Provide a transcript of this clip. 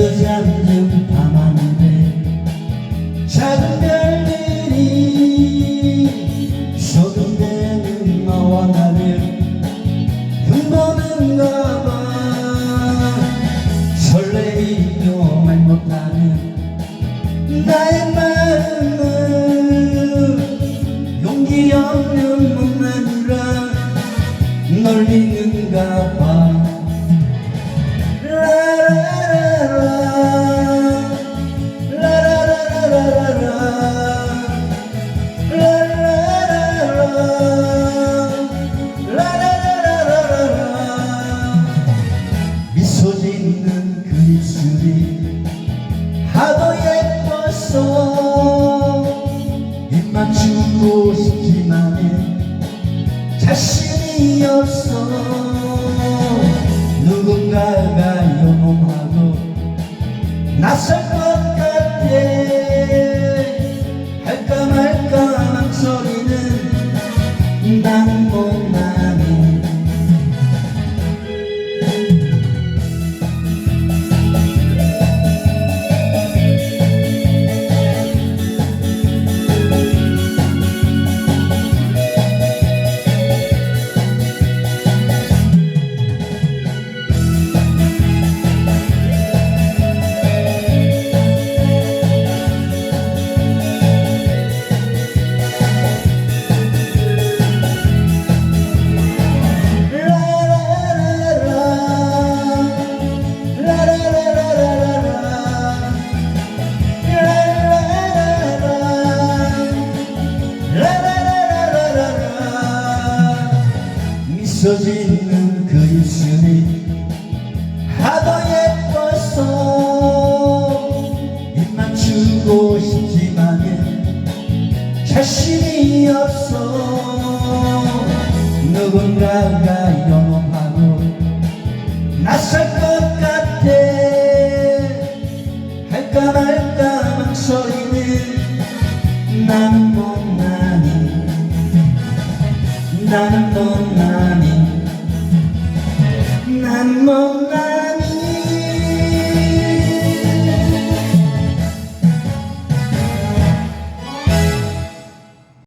잠들지 않는 밤하늘에 작은 별들이 소금대는 너와 나를 흔드는가 봐 설레이며 말 못하는 나의 마음을 용기 없는 못나누라 널리는가 봐. 없어. 누군가가 영험하고 낯설 것 같아. 할까 말까 짓는 그 입술이 하도 예뻐서 입만 주고 싶지만은 자신이 없어. 누군가가 영험하고 낯설 것 같아. 할까 말까 망설이는 난 못나니. 나는 못나니 난 뭔가